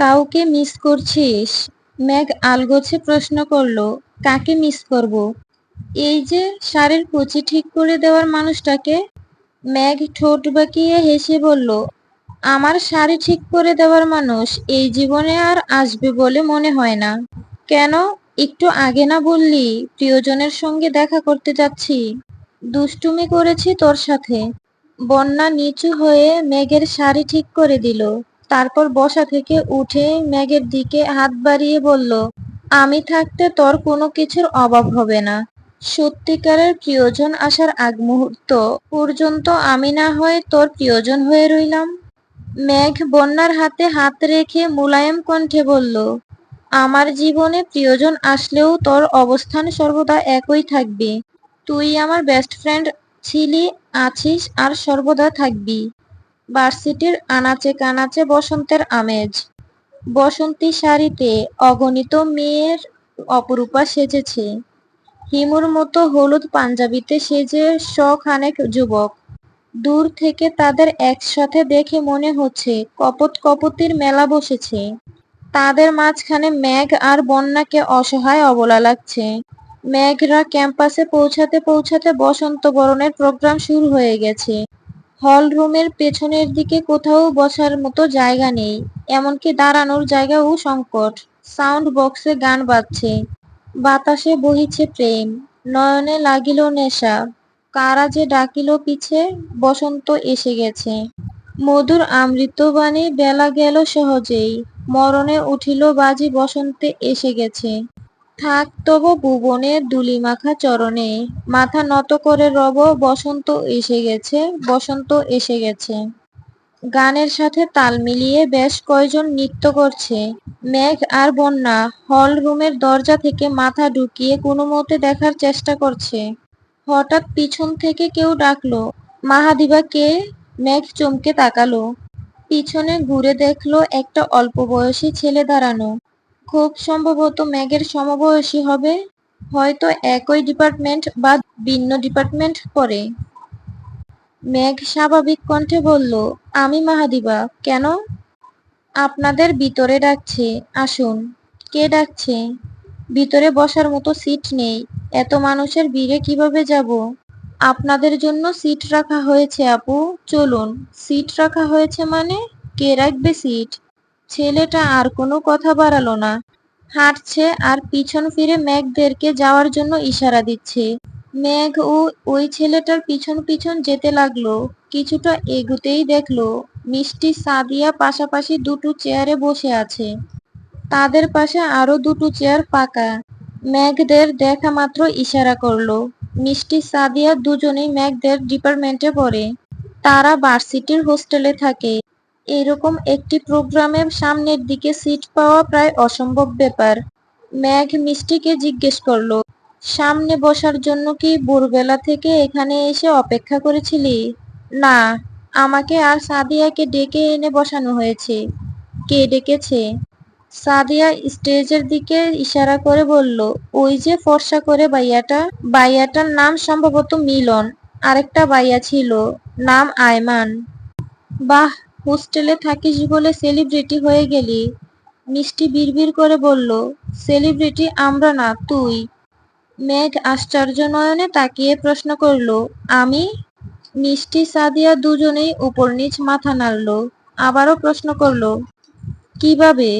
কাউকে মিস করছিস? ম্যাগ আলগোছে প্রশ্ন করল, কাকে মিস করব? এই যে শাড়ির কুচি ঠিক করে দেওয়ার মানুষটাকে? ম্যাগ ঠোঁট বাঁকিয়ে হেসে বলল, আমার শাড়ি ঠিক করে দেওয়ার মানুষ এই জীবনে আর আসবে বলে মনে হয় না। কেন? একটু আগে না বললি প্রিয়জনের সঙ্গে দেখা করতে যাচ্ছি। দুষ্টুমি করেছি তোর সাথে। বন্যা নিচু হয়ে মেঘের শাড়ি ঠিক করে দিল। তারপর বসা থেকে উঠে মেঘের দিকে হাত বাড়িয়ে বলল, আমি থাকতে তোর কোনো কিছুর অভাব হবে না। সত্যিকারের প্রিয়জন আসার আগ মুহূর্ত পর্যন্ত আমি না হয়ে তোর প্রিয়জন হয়ে রইলাম। মেঘ বন্যার হাতে হাত রেখে মুলায়ম কণ্ঠে বলল, আমার জীবনে প্রিয়জন আসলেও তোর অবস্থান সর্বদা একই থাকবে। তুই আমার বেস্ট ফ্রেন্ড ছিলি, আছিস আর সর্বদা থাকবি। ভার্সিটির আনাচে কানাচে বসন্তের আমেজ। বসন্তী শাড়িতে অগণিত মেয়ের অপরূপা সেজেছে। হিমুর মতো হলুদ পাঞ্জাবিতে সেজে শখানেক যুবক। দূর থেকে তাদের একসাথে দেখে মনে হচ্ছে কপত কপতির মেলা বসেছে। তাদের মাঝখানে মেঘ আর বন্যাকে অসহায় অবলা লাগছে। মেঘরা ক্যাম্পাসে পৌঁছাতে পৌঁছাতে বসন্ত বরণের প্রোগ্রাম শুরু হয়ে গেছে। হল রুমের পেছনের দিকে কোথাও বসার মতো জায়গা নেই, এমনকি দাঁড়ানোর জায়গাও সংকট। সাউন্ড বক্সে গান বাজছে। বাতাসে বহিছে প্রেম। নয়নে লাগিল নেশা। কারা যে ডাকিল পিছে, বসন্ত এসে গেছে। মধুর আমৃতবাণী বেলা গেল সহজেই। মরণে উঠিল বাজি বসন্তে এসে গেছে। থাক, তব ভুবনে দুলিমাখা চরণে মাথা নত করে রব, বসন্ত এসে গেছে, বসন্ত এসে গেছে। গানের সাথে তাল মিলিয়ে বেশ কয়জন নৃত্য করছে। মেঘ আর বন্যা হল রুমের দরজা থেকে মাথা ঢুকিয়ে কোনো মতে দেখার চেষ্টা করছে। হঠাৎ পিছন থেকে কেউ ডাকলো, মাহাদিবা কে? মেঘ চমকে তাকালো। পিছনে ঘুরে দেখল একটা অল্প বয়সী ছেলে দাঁড়ানো। খুব সম্ভবত মেঘের সমবয়সী হবে। হয়তো একই ডিপার্টমেন্ট বা ভিন্ন ডিপার্টমেন্ট পড়ে। মেঘ স্বাভাবিক কণ্ঠে বলল, আমি মাহাদিবা, কেন? আপনাদের ভিতরে ডাকছে, আসুন। কে ডাকছে? ভিতরে বসার মতো সিট নেই। এত মানুষের ভিড়ে কীভাবে যাব? আপনাদের জন্য সিট রাখা হয়েছে, আপু। চলুন, সিট রাখা হয়েছে মানে? কে রাখবে সিট? ছেলেটা আর কোনো কথা বাড়ালো না। হাঁটছে আর পিছন ফিরে মেঘদেরকে যাওয়ার জন্য ইশারা দিচ্ছে। মেঘ ও ওই ছেলেটার পিছন পিছন যেতে লাগল। কিছুটা এগুতেই দেখল মিষ্টি সাদিয়া পাশাপাশি দুটো চেয়ারে বসে আছে। তাদের পাশে আরও দুটো চেয়ার ফাঁকা। মেঘদের দেখা মাত্র ইশারা করল। মিষ্টি সাদিয়া দুজনেই মেঘদের ডিপার্টমেন্টে পড়ে। তারা ভার্সিটির হোস্টেলে থাকে। এরকম একটি প্রোগ্রামের সামনের দিকে সিট পাওয়া প্রায় অসম্ভব ব্যাপার। মেঘ মিষ্টিকে জিজ্ঞেস করল, সামনে বসার জন্য কি ভোরবেলা থেকে এখানে এসে অপেক্ষা করেছিলি? না, আমাকে আর সাদিয়াকে ডেকে এনে বসানো হয়েছে। কে ডেকেছে? সাদিয়া স্টেজের দিকে ইশারা করে বলল, ওই যে ফর্সা করে বাইয়াটা। বাইয়াটার নাম সম্ভবত মিলন। আরেকটা বাইয়া ছিল, নাম আয়মান। বাহ হোস্টেলে থাকিস বলে সেলিব্রিটি হয়ে গেলি। মিষ্টি বিড়বিড় করে বলল, সেলিব্রিটি আমরা না, তুই? মেঘ আশ্চর্য নয়নে তাকিয়ে প্রশ্ন করল, আমি? মিষ্টি সাদিয়া দুজনেই উপর নিচ মাথা নাড়ল, আবারও প্রশ্ন করল, কীভাবে?